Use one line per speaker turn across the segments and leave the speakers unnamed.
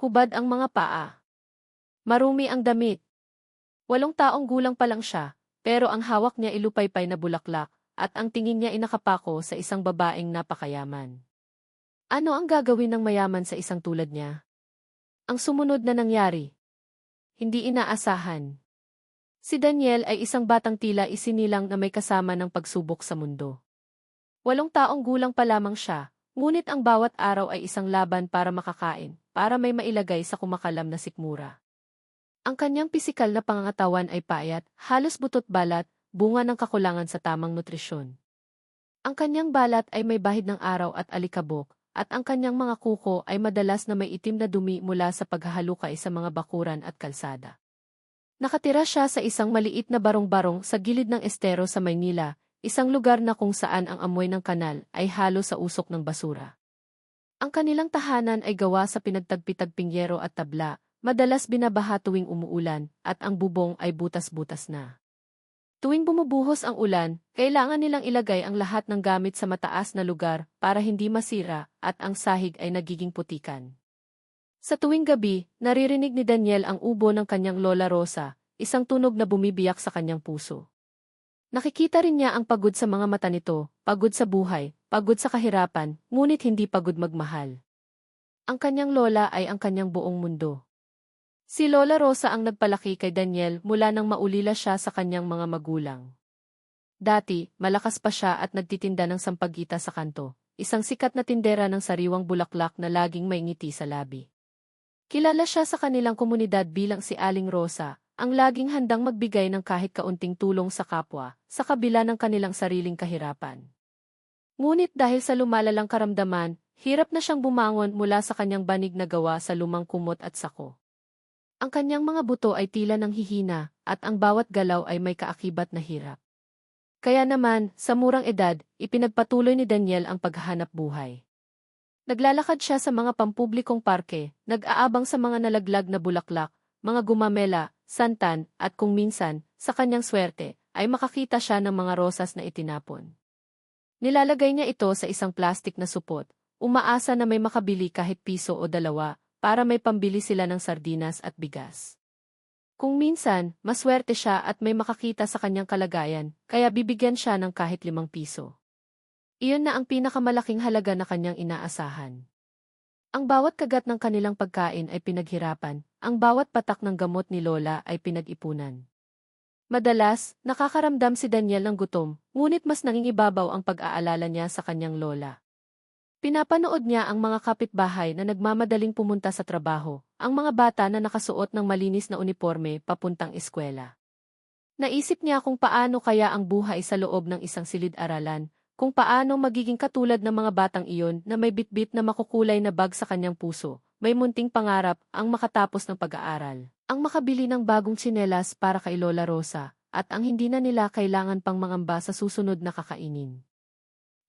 hubad ang mga paa. Marumi ang damit. Walong taong gulang pa lang siya, pero ang hawak niya ilupaypay na bulaklak, at ang tingin niya inakapako sa isang babaeng napakayaman. Ano ang gagawin ng mayaman sa isang tulad niya? Ang sumunod na nangyari. Hindi inaasahan. Si Daniel ay isang batang tila isinilang na may kasama ng pagsubok sa mundo. Walong taong gulang pa lamang siya, ngunit ang bawat araw ay isang laban para makakain, para may mailagay sa kumakalam na sikmura. Ang kanyang pisikal na pangangatawan ay payat, halos butot balat, bunga ng kakulangan sa tamang nutrisyon. Ang kanyang balat ay may bahid ng araw at alikabok, at ang kanyang mga kuko ay madalas na may itim na dumi mula sa paghahalukay sa mga bakuran at kalsada. Nakatira siya sa isang maliit na barong-barong sa gilid ng estero sa Maynila, isang lugar na kung saan ang amoy ng kanal ay halo sa usok ng basura. Ang kanilang tahanan ay gawa sa pinagtagpitagping yero at tabla, madalas binabaha tuwing umuulan, at ang bubong ay butas-butas na. Tuwing bumubuhos ang ulan, kailangan nilang ilagay ang lahat ng gamit sa mataas na lugar para hindi masira at ang sahig ay nagiging putikan. Sa tuwing gabi, naririnig ni Daniel ang ubo ng kanyang Lola Rosa, isang tunog na bumibiyak sa kanyang puso. Nakikita rin niya ang pagod sa mga mata nito, pagod sa buhay, pagod sa kahirapan, ngunit hindi pagod magmahal. Ang kanyang lola ay ang kanyang buong mundo. Si Lola Rosa ang nagpalaki kay Daniel mula nang maulila siya sa kanyang mga magulang. Dati, malakas pa siya at nagtitinda ng sampagita sa kanto, isang sikat na tindera ng sariwang bulaklak na laging may ngiti sa labi. Kilala siya sa kanilang komunidad bilang si Aling Rosa, ang laging handang magbigay ng kahit kaunting tulong sa kapwa, sa kabila ng kanilang sariling kahirapan. Ngunit dahil sa lumalalang karamdaman, hirap na siyang bumangon mula sa kanyang banig na gawa sa lumang kumot at sako. Ang kanyang mga buto ay tila ng hihina, at ang bawat galaw ay may kaakibat na hirap. Kaya naman, sa murang edad, ipinagpatuloy ni Daniel ang paghahanap buhay. Naglalakad siya sa mga pampublikong parke, nag-aabang sa mga nalaglag na bulaklak, mga gumamela, santan, at kung minsan, sa kanyang swerte, ay makakita siya ng mga rosas na itinapon. Nilalagay niya ito sa isang plastik na supot, umaasa na may makabili kahit piso o dalawa, para may pambili sila ng sardinas at bigas. Kung minsan, maswerte siya at may makakita sa kanyang kalagayan, kaya bibigyan siya ng kahit limang piso. Iyon na ang pinakamalaking halaga na kanyang inaasahan. Ang bawat kagat ng kanilang pagkain ay pinaghirapan, ang bawat patak ng gamot ni Lola ay pinag-ipunan. Madalas, nakakaramdam si Daniel ng gutom, ngunit mas nangingibabaw ang pag-aalala niya sa kanyang lola. Pinapanood niya ang mga kapitbahay na nagmamadaling pumunta sa trabaho, ang mga bata na nakasuot ng malinis na uniforme papuntang eskwela. Naisip niya kung paano kaya ang buhay sa loob ng isang silid-aralan, kung paano magiging katulad ng mga batang iyon na may bitbit na makukulay na bag sa kanyang puso, may munting pangarap ang makatapos ng pag-aaral, ang makabili ng bagong tsinelas para kay Lola Rosa, at ang hindi na nila kailangan pang mangamba sa susunod na kakainin.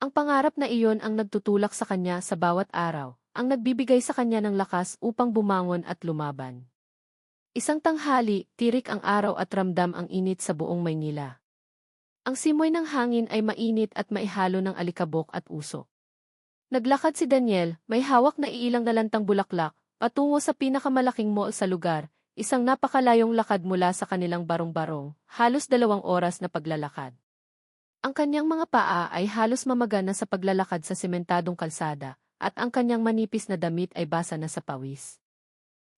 Ang pangarap na iyon ang nagtutulak sa kanya sa bawat araw, ang nagbibigay sa kanya ng lakas upang bumangon at lumaban. Isang tanghali, tirik ang araw at ramdam ang init sa buong Maynila. Ang simoy ng hangin ay mainit at maihalo ng alikabok at usok. Naglakad si Daniel, may hawak na iilang nalantang bulaklak, patungo sa pinakamalaking mall sa lugar, isang napakalayong lakad mula sa kanilang barong-barong, halos dalawang oras na paglalakad. Ang kanyang mga paa ay halos mamagana sa paglalakad sa sementadong kalsada, at ang kanyang manipis na damit ay basa na sa pawis.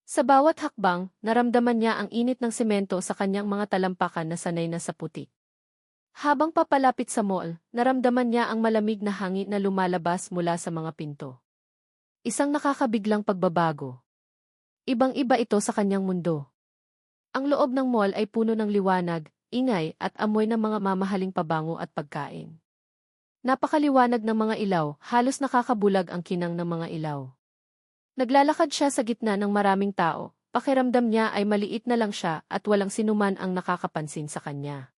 Sa bawat hakbang, naramdaman niya ang init ng semento sa kanyang mga talampakan na sanay na sa putik. Habang papalapit sa mall, naramdaman niya ang malamig na hangin na lumalabas mula sa mga pinto. Isang nakakabiglang pagbabago. Ibang-iba ito sa kanyang mundo. Ang loob ng mall ay puno ng liwanag, ingay at amoy ng mga mamahaling pabango at pagkain. Napakaliwanag ng mga ilaw, halos nakakabulag ang kinang ng mga ilaw. Naglalakad siya sa gitna ng maraming tao, pakiramdam niya ay maliit na lang siya at walang sinuman ang nakakapansin sa kanya.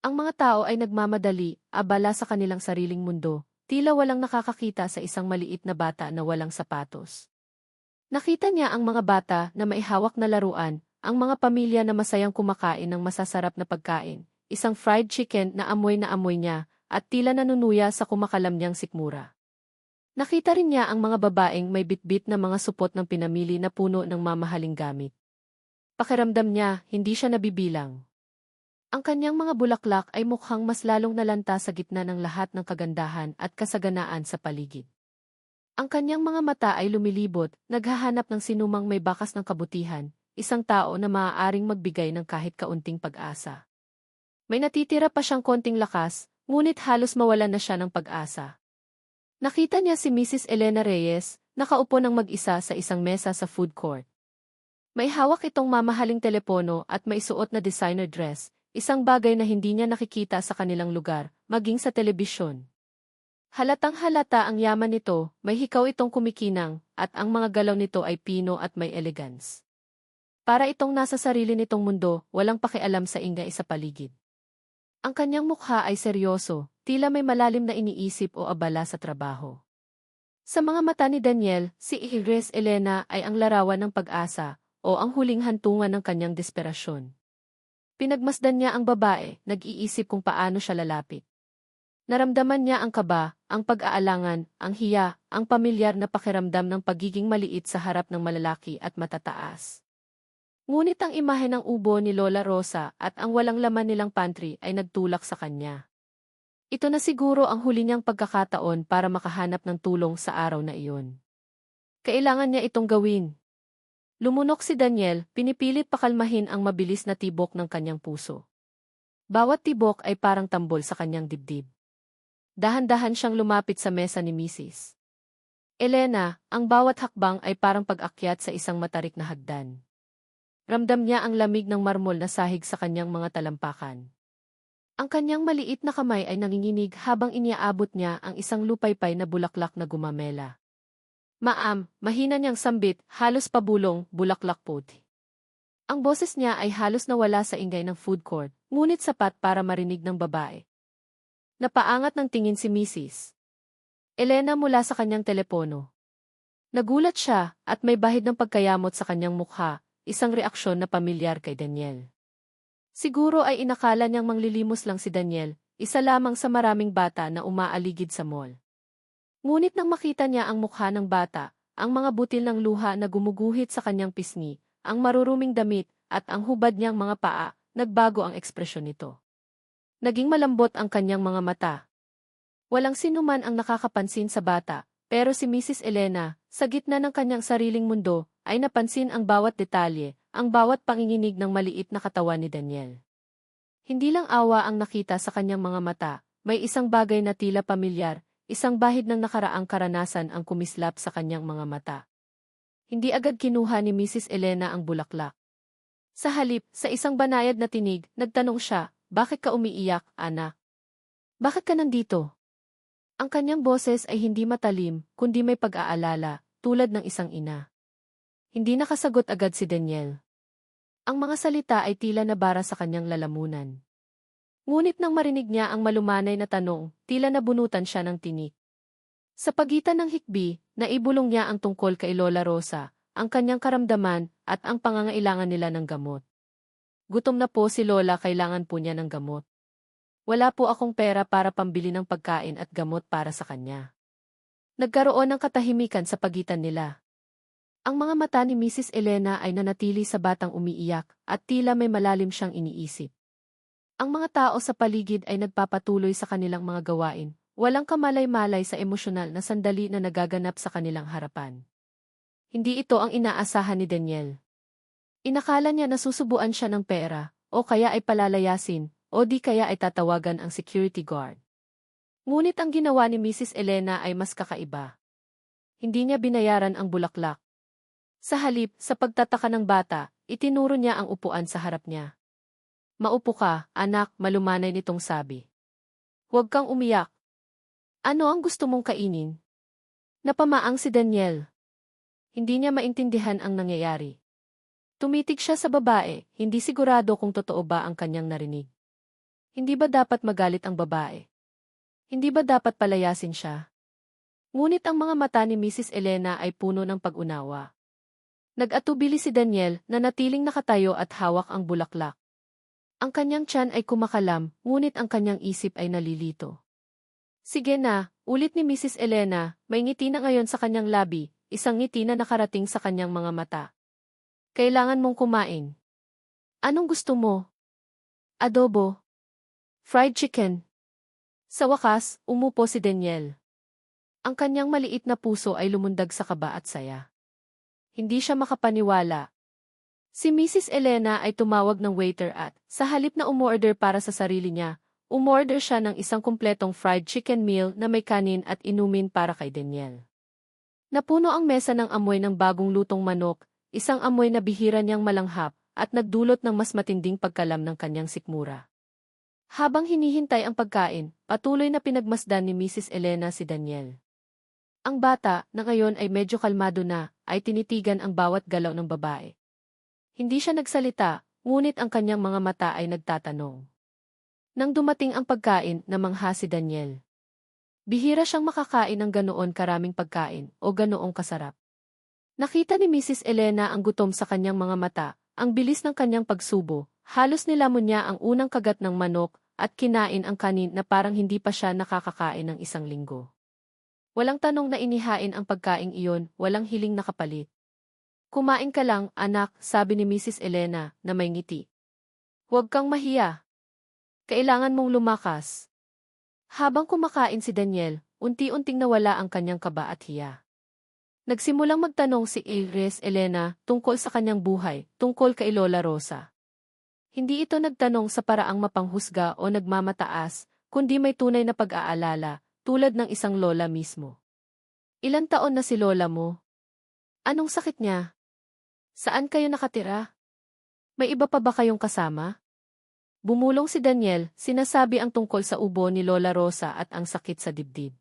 Ang mga tao ay nagmamadali, abala sa kanilang sariling mundo, tila walang nakakakita sa isang maliit na bata na walang sapatos. Nakita niya ang mga bata na maihawak na laruan, ang mga pamilya na masayang kumakain ng masasarap na pagkain, isang fried chicken na amoy na amoy niya, at tila nanunuya sa kumakalam niyang sikmura. Nakita rin niya ang mga babaeng may bitbit na mga supot ng pinamili na puno ng mamahaling gamit. Pakiramdam niya, hindi siya nabibilang. Ang kanyang mga bulaklak ay mukhang mas lalong nalanta sa gitna ng lahat ng kagandahan at kasaganaan sa paligid. Ang kanyang mga mata ay lumilibot, naghahanap ng sinumang may bakas ng kabutihan, isang tao na maaaring magbigay ng kahit kaunting pag-asa. May natitira pa siyang konting lakas, ngunit halos mawalan na siya ng pag-asa. Nakita niya si Mrs. Elena Reyes, nakaupo ng mag-isa sa isang mesa sa food court. May hawak itong mamahaling telepono at may suot na designer dress, isang bagay na hindi niya nakikita sa kanilang lugar, maging sa telebisyon. Halatang halata ang yaman nito, may hikaw itong kumikinang, at ang mga galaw nito ay pino at may elegance. Para itong nasa sarili nitong mundo, walang pakialam sa ingay sa paligid. Ang kanyang mukha ay seryoso, tila may malalim na iniisip o abala sa trabaho. Sa mga mata ni Daniel, si Igres Elena ay ang larawan ng pag-asa, o ang huling hantungan ng kanyang desperasyon. Pinagmasdan niya ang babae, nag-iisip kung paano siya lalapit. Naramdaman niya ang kaba, ang pag-aalangan, ang hiya, ang pamilyar na pakiramdam ng pagiging maliit sa harap ng malalaki at matataas. Ngunit ang imahe ng ubo ni Lola Rosa at ang walang laman nilang pantry ay nagtulak sa kanya. Ito na siguro ang huli niyang pagkakataon para makahanap ng tulong sa araw na iyon. Kailangan niya itong gawin. Lumunok si Daniel, pinipilit pakalmahin ang mabilis na tibok ng kanyang puso. Bawat tibok ay parang tambol sa kanyang dibdib. Dahan-dahan siyang lumapit sa mesa ni Mrs. Elena, ang bawat hakbang ay parang pag-akyat sa isang matarik na hagdan. Ramdam niya ang lamig ng marmol na sahig sa kanyang mga talampakan. Ang kanyang maliit na kamay ay nanginginig habang iniaabot niya ang isang lupaypay na bulaklak na gumamela. Maam, mahina niyang sambit, halos pabulong, bulaklak puti. Ang boses niya ay halos nawala sa ingay ng food court, ngunit sapat para marinig ng babae. Napaangat ng tingin si Mrs. Elena mula sa kanyang telepono. Nagulat siya at may bahid ng pagkayamot sa kanyang mukha, isang reaksyon na pamilyar kay Daniel. Siguro ay inakala niyang manglilimos lang si Daniel, isa lamang sa maraming bata na umaaligid sa mall. Ngunit nang makita niya ang mukha ng bata, ang mga butil ng luha na gumuguhit sa kanyang pisngi, ang maruruming damit, at ang hubad niyang mga paa, nagbago ang ekspresyon nito. Naging malambot ang kanyang mga mata. Walang sinuman ang nakakapansin sa bata, pero si Mrs. Elena, sa gitna ng kanyang sariling mundo, ay napansin ang bawat detalye, ang bawat panginginig ng maliit na katawan ni Daniel. Hindi lang awa ang nakita sa kanyang mga mata, may isang bagay na tila pamilyar, isang bahid ng nakaraang karanasan ang kumislap sa kanyang mga mata. Hindi agad kinuha ni Mrs. Elena ang bulaklak. Sa halip, sa isang banayad na tinig, nagtanong siya, bakit ka umiiyak, anak? Bakit ka nandito? Ang kanyang boses ay hindi matalim, kundi may pag-aalala, tulad ng isang ina. Hindi nakasagot agad si Daniel. Ang mga salita ay tila nabara sa kanyang lalamunan. Ngunit nang marinig niya ang malumanay na tanong, tila nabunutan siya ng tinik. Sa pagitan ng hikbi, naibulong niya ang tungkol kay Lola Rosa, ang kanyang karamdaman, at ang pangangailangan nila ng gamot. Gutom na po si Lola kailangan po niya ng gamot. Wala po akong pera para pambili ng pagkain at gamot para sa kanya. Nagkaroon ng katahimikan sa pagitan nila. Ang mga mata ni Mrs. Elena ay nanatili sa batang umiiyak at tila may malalim siyang iniisip. Ang mga tao sa paligid ay nagpapatuloy sa kanilang mga gawain, walang kamalay-malay sa emosyonal na sandali na nagaganap sa kanilang harapan. Hindi ito ang inaasahan ni Daniel. Inakala niya na susubuan siya ng pera, o kaya ay palalayasin, o di kaya ay tatawagan ang security guard. Ngunit ang ginawa ni Mrs. Elena ay mas kakaiba. Hindi niya binayaran ang bulaklak, sa halip, sa pagtataka ng bata, itinuro niya ang upuan sa harap niya. Maupo ka, anak, malumanay nitong sabi. Huwag kang umiyak. Ano ang gusto mong kainin? Napamaang si Daniel. Hindi niya maintindihan ang nangyayari. Tumitig siya sa babae, hindi sigurado kung totoo ba ang kanyang narinig. Hindi ba dapat magalit ang babae? Hindi ba dapat palayasin siya? Ngunit ang mga mata ni Mrs. Elena ay puno ng pag-unawa. Nag-atubili si Daniel na natiling nakatayo at hawak ang bulaklak. Ang kanyang tiyan ay kumakalam, ngunit ang kanyang isip ay nalilito. Sige na, Ulit ni Mrs. Elena, may ngiti na ngayon sa kanyang labi, isang ngiti na nakarating sa kanyang mga mata. Kailangan mong kumain. Anong gusto mo? Adobo. Fried chicken. Sa wakas, umupo si Daniel. Ang kanyang maliit na puso ay lumundag sa kaba at saya. Hindi siya makapaniwala. Si Mrs. Elena ay tumawag ng waiter at, sa halip na umorder para sa sarili niya, umorder siya ng isang kumpletong fried chicken meal na may kanin at inumin para kay Daniel. Napuno ang mesa ng amoy ng bagong lutong manok, isang amoy na bihira niyang malanghap, at nagdulot ng mas matinding pagkalam ng kanyang sikmura. Habang hinihintay ang pagkain, patuloy na pinagmasdan ni Mrs. Elena si Daniel. Ang bata, na ngayon ay medyo kalmado na, ay tinitigan ang bawat galaw ng babae. Hindi siya nagsalita, ngunit ang kanyang mga mata ay nagtatanong. Nang dumating ang pagkain, namangha si Daniel. Bihira siyang makakain ng ganoon karaming pagkain o ganoong kasarap. Nakita ni Mrs. Elena ang gutom sa kanyang mga mata, ang bilis ng kanyang pagsubo, halos nilamon niya ang unang kagat ng manok at kinain ang kanin na parang hindi pa siya nakakakain ng isang linggo. Walang tanong na inihain ang pagkaing iyon, walang hiling na kapalit. Kumain ka lang, anak, sabi ni Mrs. Elena, na may ngiti. Huwag kang mahiya. Kailangan mong lumakas. Habang kumakain si Daniel, unti-unting nawala ang kanyang kaba at hiya. Nagsimulang magtanong si Iris Elena tungkol sa kanyang buhay, tungkol kay Lola Rosa. Hindi ito nagtanong sa paraang mapanghusga o nagmamataas, kundi may tunay na pag-aalala, tulad ng isang lola mismo. Ilan taon na si lola mo? Anong sakit niya? Saan kayo nakatira? May iba pa ba kayong kasama? Bumulong si Daniel, sinasabi ang tungkol sa ubo ni Lola Rosa at ang sakit sa dibdib.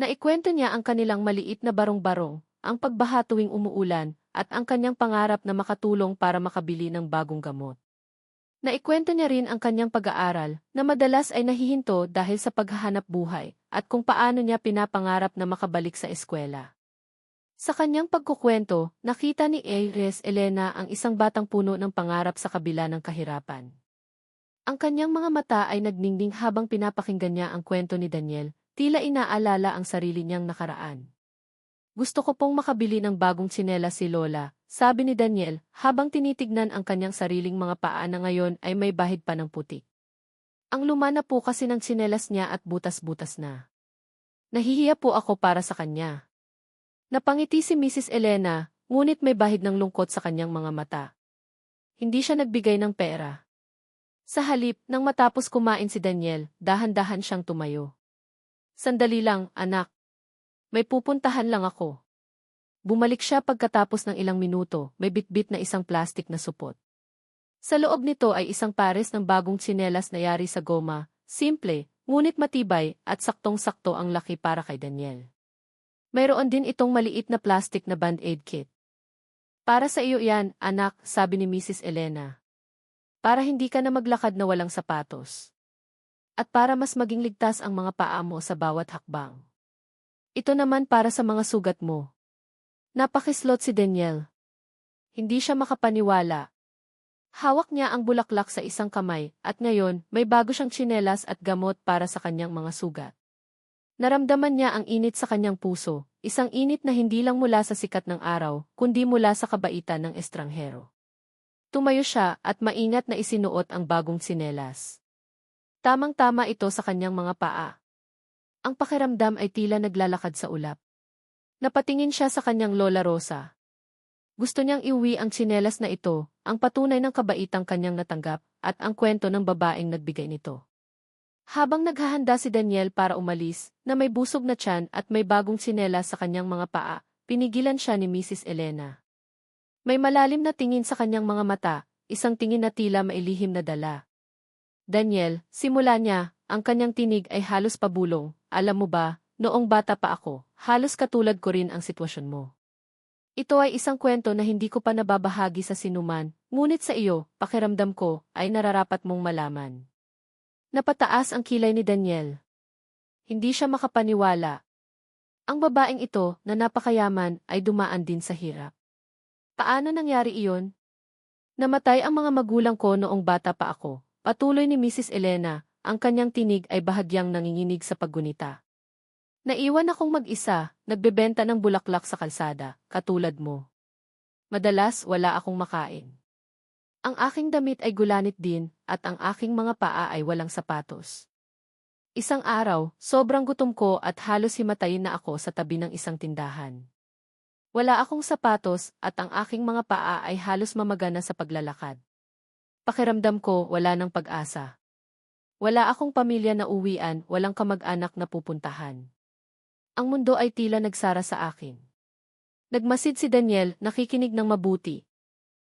Naikwento niya ang kanilang maliit na barong-barong, ang pagbaha tuwing umuulan, at ang kanyang pangarap na makatulong para makabili ng bagong gamot. Naikwento niya rin ang kanyang pag-aaral, na madalas ay nahihinto dahil sa paghahanap buhay, at kung paano niya pinapangarap na makabalik sa eskwela. Sa kanyang pagkukwento, nakita ni Iris Elena ang isang batang puno ng pangarap sa kabila ng kahirapan. Ang kanyang mga mata ay nagningning habang pinapakinggan niya ang kwento ni Daniel, tila inaalala ang sarili niyang nakaraan. Gusto ko pong makabili ng bagong tsinela si Lola, sabi ni Daniel, habang tinitignan ang kanyang sariling mga paa na ngayon ay may bahid pa ng putik. Ang luma na po kasi ng tsinelas niya at butas-butas na. Nahihiya po ako para sa kanya. Napangiti si Mrs. Elena, ngunit may bahid ng lungkot sa kanyang mga mata. Hindi siya nagbigay ng pera. Sa halip, nang matapos kumain si Daniel, dahan-dahan siyang tumayo. Sandali lang, anak. May pupuntahan lang ako. Bumalik siya pagkatapos ng ilang minuto, may bitbit na isang plastik na supot. Sa loob nito ay isang pares ng bagong tsinelas na yari sa goma, simple, ngunit matibay at saktong-sakto ang laki para kay Daniel. Mayroon din itong maliit na plastic na band-aid kit. Para sa iyo yan, anak, sabi ni Mrs. Elena. Para hindi ka na maglakad na walang sapatos. At para mas maging ligtas ang mga paa mo sa bawat hakbang. Ito naman para sa mga sugat mo. Napakislot si Daniel. Hindi siya makapaniwala. Hawak niya ang bulaklak sa isang kamay at ngayon may bago siyang tsinelas at gamot para sa kanyang mga sugat. Naramdaman niya ang init sa kanyang puso, isang init na hindi lang mula sa sikat ng araw, kundi mula sa kabaitan ng estranghero. Tumayo siya at maingat na isinuot ang bagong tsinelas. Tamang-tama ito sa kanyang mga paa. Ang pakiramdam ay tila naglalakad sa ulap. Napatingin siya sa kanyang Lola Rosa. Gusto niyang iuwi ang tsinelas na ito, ang patunay ng kabaitang kanyang natanggap, at ang kwento ng babaeng nagbigay nito. Habang naghahanda si Daniel para umalis, na may busog na tiyan at may bagong tsinelas sa kanyang mga paa, pinigilan siya ni Mrs. Elena. May malalim na tingin sa kanyang mga mata, isang tingin na tila mailihim na dala. Daniel, simula niya, ang kanyang tinig ay halos pabulong, alam mo ba, noong bata pa ako, halos katulad ko rin ang sitwasyon mo. Ito ay isang kwento na hindi ko pa nababahagi sa sinuman, ngunit sa iyo, pakiramdam ko, ay nararapat mong malaman. Napataas ang kilay ni Daniel. Hindi siya makapaniwala. Ang babaeng ito, na napakayaman, ay dumaan din sa hirap. Paano nangyari iyon? Namatay ang mga magulang ko noong bata pa ako. Patuloy ni Mrs. Elena, ang kanyang tinig ay bahagyang nanginginig sa paggunita. Naiwan akong mag-isa, nagbebenta ng bulaklak sa kalsada, katulad mo. Madalas wala akong makain. Ang aking damit ay gulanit din, at ang aking mga paa ay walang sapatos. Isang araw, sobrang gutom ko at halos himatayin na ako sa tabi ng isang tindahan. Wala akong sapatos at ang aking mga paa ay halos mamagana sa paglalakad. Pakiramdam ko wala ng pag-asa. Wala akong pamilya na uwian, walang kamag-anak na pupuntahan. Ang mundo ay tila nagsara sa akin. Nagmasid si Daniel, nakikinig ng mabuti,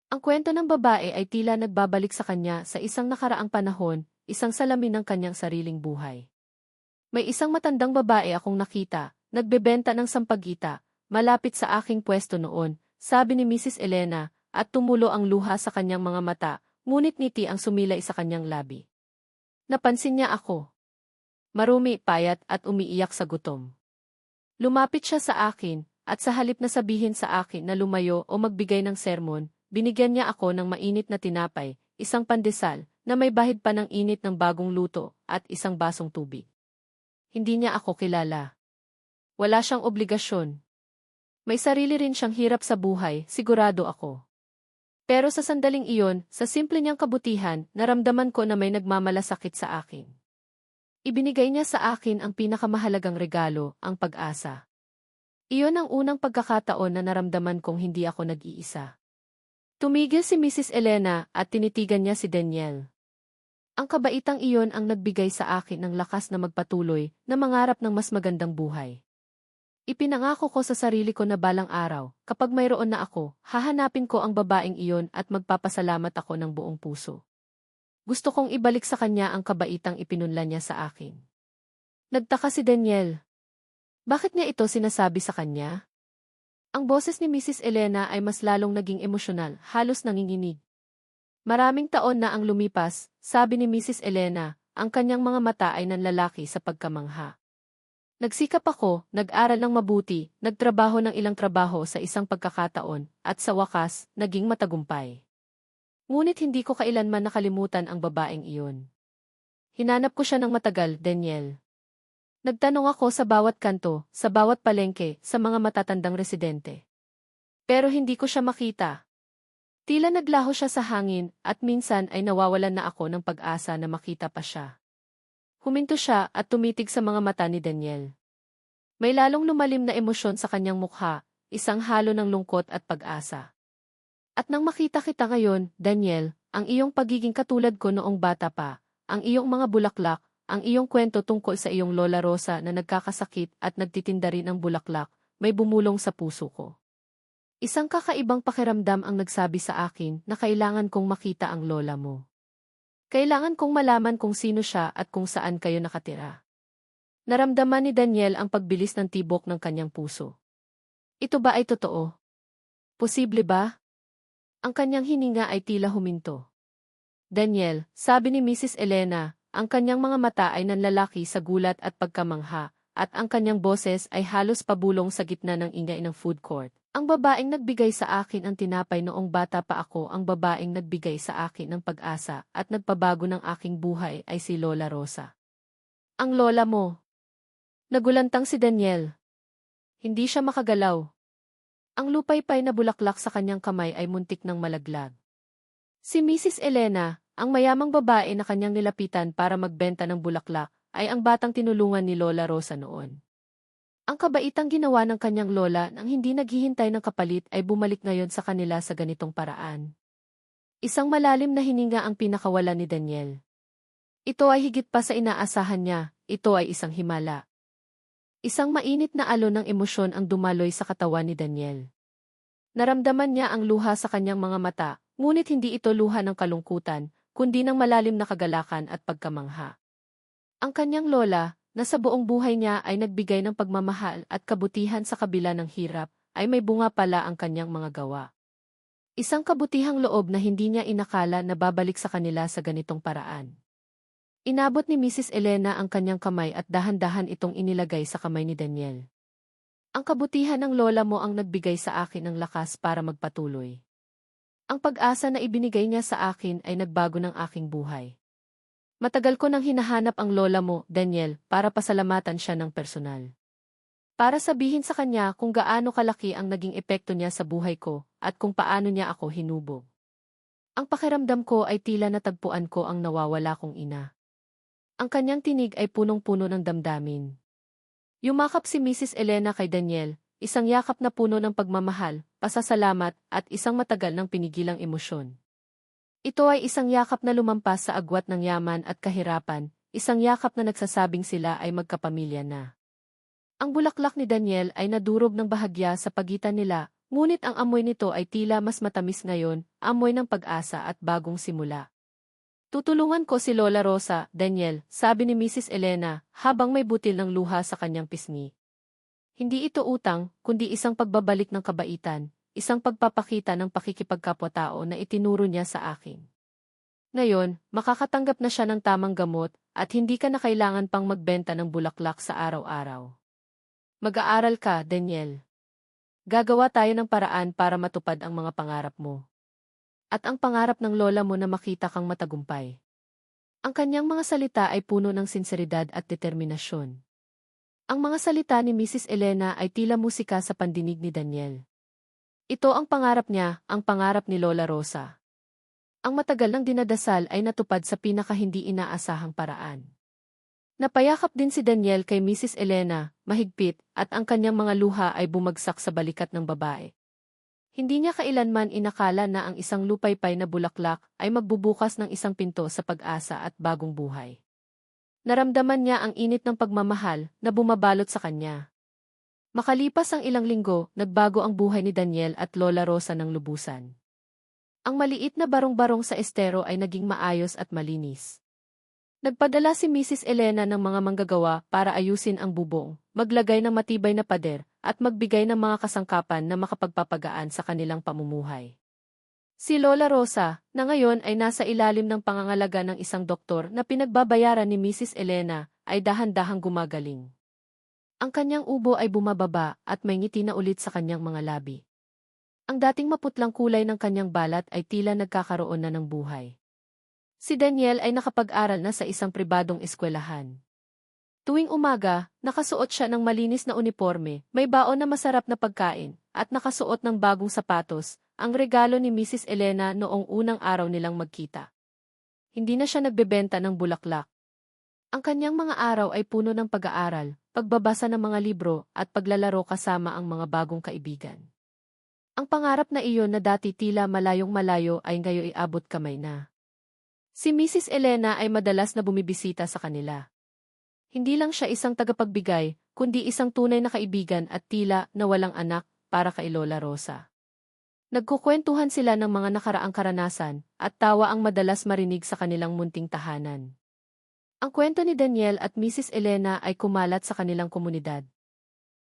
ang kwento ng babae ay tila nagbabalik sa kanya sa isang nakaraang panahon, isang salamin ng kanyang sariling buhay. May isang matandang babae akong nakita, nagbebenta ng sampagita, malapit sa aking pwesto noon, sabi ni Mrs. Elena, at tumulo ang luha sa kanyang mga mata, ngunit ngiti ang sumilay sa kanyang labi. Napansin niya ako. Marumi, payat at umiiyak sa gutom. Lumapit siya sa akin, at sa halip na sabihin sa akin na lumayo o magbigay ng sermon, binigyan niya ako ng mainit na tinapay, isang pandesal, na may bahid pa ng init ng bagong luto, at isang basong tubig. Hindi niya ako kilala. Wala siyang obligasyon. May sarili rin siyang hirap sa buhay, sigurado ako. Pero sa sandaling iyon, sa simple niyang kabutihan, naramdaman ko na may nagmamalasakit sa akin. Ibinigay niya sa akin ang pinakamahalagang regalo, ang pag-asa. Iyon ang unang pagkakataon na naramdaman kong hindi ako nag-iisa. Tumigil si Mrs. Elena at tinitigan niya si Daniel. Ang kabaitang iyon ang nagbigay sa akin ng lakas na magpatuloy na mangarap ng mas magandang buhay. Ipinangako ko sa sarili ko na balang araw, kapag mayroon na ako, hahanapin ko ang babaeng iyon at magpapasalamat ako ng buong puso. Gusto kong ibalik sa kanya ang kabaitang ipinunlan niya sa akin. Nagtaka si Daniel. Bakit niya ito sinasabi sa kanya? Ang boses ni Mrs. Elena ay mas lalong naging emosyonal, halos nanginginig. Maraming taon na ang lumipas, sabi ni Mrs. Elena, ang kanyang mga mata ay nanlalaki sa pagkamangha. Nagsikap ako, nag-aral ng mabuti, nagtrabaho ng ilang trabaho sa isang pagkakataon, at sa wakas, naging matagumpay. Ngunit hindi ko kailanman nakalimutan ang babaeng iyon. Hinanap ko siya ng matagal, Daniel. Nagtanong ako sa bawat kanto, sa bawat palengke, sa mga matatandang residente. Pero hindi ko siya makita. Tila naglaho siya sa hangin at minsan ay nawawalan na ako ng pag-asa na makita pa siya. Huminto siya at tumitig sa mga mata ni Daniel. May lalong lumalim na emosyon sa kanyang mukha, isang halo ng lungkot at pag-asa. At nang makita kita ngayon, Daniel, ang iyong pagiging katulad ko noong bata pa, ang iyong mga bulaklak, ang iyong kwento tungkol sa iyong Lola Rosa na nagkakasakit at nagtitinda rin ng bulaklak, may bumulong sa puso ko. Isang kakaibang pakiramdam ang nagsabi sa akin na kailangan kong makita ang lola mo. Kailangan kong malaman kung sino siya at kung saan kayo nakatira. Naramdaman ni Daniel ang pagbilis ng tibok ng kanyang puso. Ito ba ay totoo? Posible ba? Ang kanyang hininga ay tila huminto. Daniel, sabi ni Mrs. Elena, ang kanyang mga mata ay nanlalaki sa gulat at pagkamangha, at ang kanyang boses ay halos pabulong sa gitna ng ingay ng food court. Ang babaeng nagbigay sa akin ang tinapay noong bata pa ako ang babaeng nagbigay sa akin ng pag-asa at nagpabago ng aking buhay ay si Lola Rosa. Ang lola mo. Nagulantang si Daniel. Hindi siya makagalaw. Ang lupaypay na bulaklak sa kanyang kamay ay muntik ng malaglag. Si Mrs. Elena, ang mayamang babae na kanyang nilapitan para magbenta ng bulaklak ay ang batang tinulungan ni Lola Rosa noon. Ang kabaitang ginawa ng kanyang lola nang hindi naghihintay ng kapalit ay bumalik ngayon sa kanila sa ganitong paraan. Isang malalim na hininga ang pinakawala ni Daniel. Ito ay higit pa sa inaasahan niya, ito ay isang himala. Isang mainit na alon ng emosyon ang dumaloy sa katawan ni Daniel. Naramdaman niya ang luha sa kanyang mga mata, ngunit hindi ito luha ng kalungkutan, kundi ng malalim na kagalakan at pagkamangha. Ang kanyang lola, na sa buong buhay niya ay nagbigay ng pagmamahal at kabutihan sa kabila ng hirap, ay may bunga pala ang kanyang mga gawa. Isang kabutihang loob na hindi niya inakala na babalik sa kanila sa ganitong paraan. Inabot ni Mrs. Elena ang kanyang kamay at dahan-dahan itong inilagay sa kamay ni Daniel. Ang kabutihan ng lola mo ang nagbigay sa akin ng lakas para magpatuloy. Ang pag-asa na ibinigay niya sa akin ay nagbago ng aking buhay. Matagal ko nang hinahanap ang lola mo, Daniel, para pasalamatan siya ng personal. Para sabihin sa kanya kung gaano kalaki ang naging epekto niya sa buhay ko at kung paano niya ako hinubog. Ang pakiramdam ko ay tila natagpuan ko ang nawawala kong ina. Ang kanyang tinig ay punong-puno ng damdamin. Yumakap si Mrs. Elena kay Daniel, isang yakap na puno ng pagmamahal, pasasalamat, at isang matagal ng pinigilang emosyon. Ito ay isang yakap na lumampas sa agwat ng yaman at kahirapan, isang yakap na nagsasabing sila ay magkapamilya na. Ang bulaklak ni Daniel ay nadurog ng bahagya sa pagitan nila, ngunit ang amoy nito ay tila mas matamis ngayon, amoy ng pag-asa at bagong simula. Tutulungan ko si Lola Rosa, Daniel, sabi ni Mrs. Elena, habang may butil ng luha sa kanyang pisngi. Hindi ito utang, kundi isang pagbabalik ng kabaitan, isang pagpapakita ng pakikipagkapwa-tao na itinuro niya sa akin. Ngayon, makakatanggap na siya ng tamang gamot at hindi ka na kailangan pang magbenta ng bulaklak sa araw-araw. Mag-aaral ka, Daniel. Gagawa tayo ng paraan para matupad ang mga pangarap mo at ang pangarap ng lola mo na makita kang matagumpay. Ang kanyang mga salita ay puno ng sinseridad at determinasyon. Ang mga salita ni Mrs. Elena ay tila musika sa pandinig ni Daniel. Ito ang pangarap niya, ang pangarap ni Lola Rosa. Ang matagal ng dinadasal ay natupad sa pinaka hindi inaasahang paraan. Napayakap din si Daniel kay Mrs. Elena, mahigpit, at ang kanyang mga luha ay bumagsak sa balikat ng babae. Hindi niya kailanman inakala na ang isang lupaypay na bulaklak ay magbubukas ng isang pinto sa pag-asa at bagong buhay. Naramdaman niya ang init ng pagmamahal na bumabalot sa kanya. Makalipas ang ilang linggo, nagbago ang buhay ni Daniel at Lola Rosa ng lubusan. Ang maliit na barong-barong sa estero ay naging maayos at malinis. Nagpadala si Mrs. Elena ng mga manggagawa para ayusin ang bubong, maglagay ng matibay na pader, at magbigay ng mga kasangkapan na makapagpapagaan sa kanilang pamumuhay. Si Lola Rosa, na ngayon ay nasa ilalim ng pangangalaga ng isang doktor na pinagbabayaran ni Mrs. Elena, ay dahan-dahang gumagaling. Ang kanyang ubo ay bumababa at may ngiti na ulit sa kanyang mga labi. Ang dating maputlang kulay ng kanyang balat ay tila nagkakaroon na ng buhay. Si Daniel ay nakapag-aral na sa isang pribadong eskwelahan. Tuwing umaga, nakasuot siya ng malinis na uniforme, may baon na masarap na pagkain, at nakasuot ng bagong sapatos, ang regalo ni Mrs. Elena noong unang araw nilang magkita. Hindi na siya nagbebenta ng bulaklak. Ang kanyang mga araw ay puno ng pag-aaral, pagbabasa ng mga libro, at paglalaro kasama ang mga bagong kaibigan. Ang pangarap na iyon na dati tila malayong malayo ay ngayon iabot kamay na. Si Mrs. Elena ay madalas na bumibisita sa kanila. Hindi lang siya isang tagapagbigay, kundi isang tunay na kaibigan at tila na walang anak para kay Lola Rosa. Nagkukwentuhan sila ng mga nakaraang karanasan at tawa ang madalas marinig sa kanilang munting tahanan. Ang kwento ni Daniel at Mrs. Elena ay kumalat sa kanilang komunidad.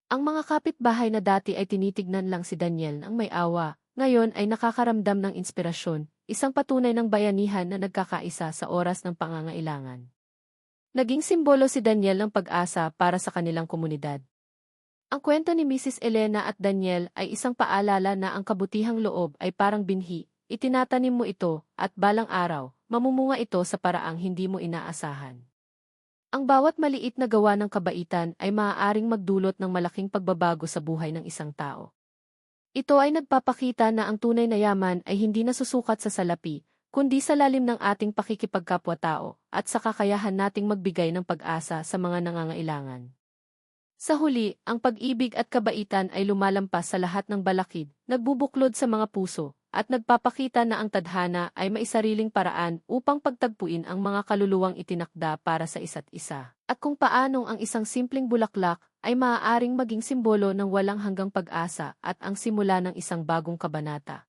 Ang mga kapitbahay na dati ay tinitignan lang si Daniel ng may awa, ngayon ay nakakaramdam ng inspirasyon isang patunay ng bayanihan na nagkakaisa sa oras ng pangangailangan. Naging simbolo si Daniel ng pag-asa para sa kanilang komunidad. Ang kwento ni Mrs. Elena at Daniel ay isang paalala na ang kabutihang loob ay parang binhi, itinatanim mo ito, at balang araw, mamumunga ito sa paraang hindi mo inaasahan. Ang bawat maliit na gawa ng kabaitan ay maaaring magdulot ng malaking pagbabago sa buhay ng isang tao. Ito ay nagpapakita na ang tunay na yaman ay hindi nasusukat sa salapi, kundi sa lalim ng ating pakikipagkapwa-tao at sa kakayahan nating magbigay ng pag-asa sa mga nangangailangan. Sa huli, ang pag-ibig at kabaitan ay lumalampas sa lahat ng balakid, nagbubuklod sa mga puso, at nagpapakita na ang tadhana ay maisariling paraan upang pagtagpuin ang mga kaluluwang itinakda para sa isa't isa. At kung paanong ang isang simpleng bulaklak ay maaaring maging simbolo ng walang hanggang pag-asa at ang simula ng isang bagong kabanata.